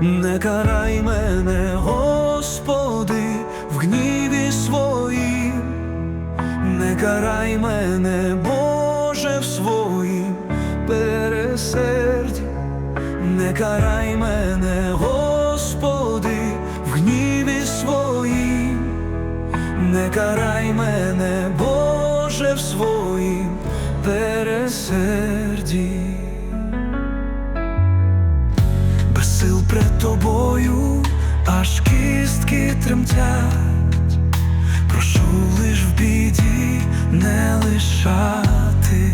не карай мене, Господи, в гніві своїм, не карай мене, Боже, в своїм пересерді, не карай мене, Господи, в гніві своїм, не карай мене, Боже, в своїм пересерді. Аж кістки тремтять, прошу лиш в біді не лишати,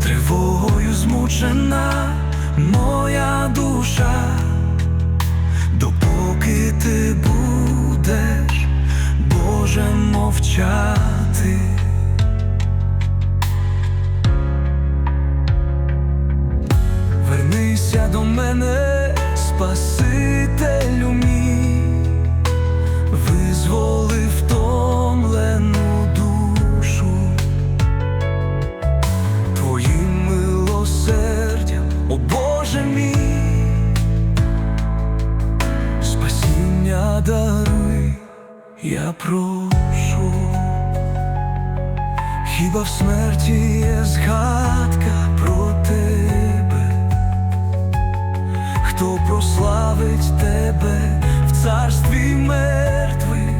тривогою змучена моя душа, допоки ти будеш, Боже, мовчати. Вернися до мене, Спасителю мій, визволи втомлену душу, Твоїм милосердям, о Боже мій, спасіння даруй, я прошу. Хіба в смерті є згадка тебе в царстві мертвих?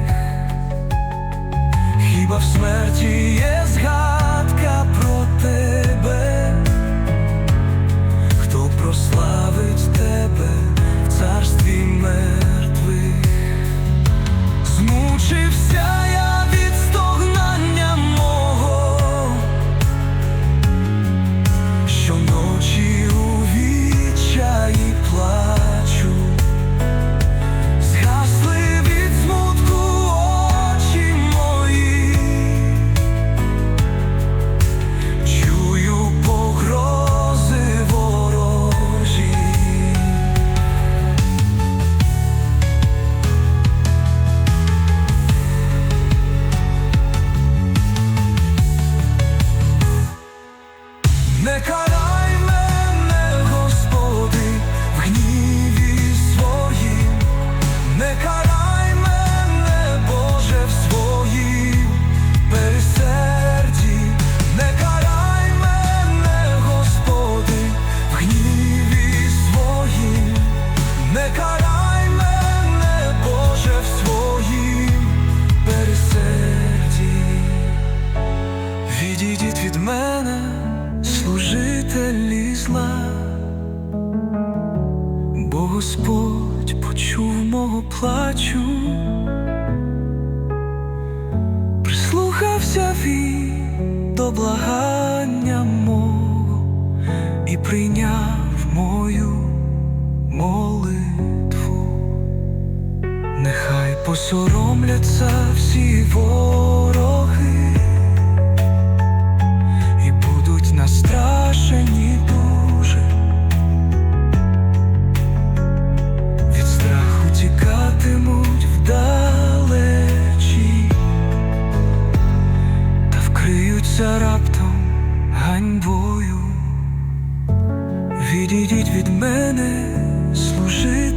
Хіба в смерті є Господь почув мого плачу, прислухався він до благання мого і прийняв мою молитву. Нехай посоромляться всі вороги від мене, служителі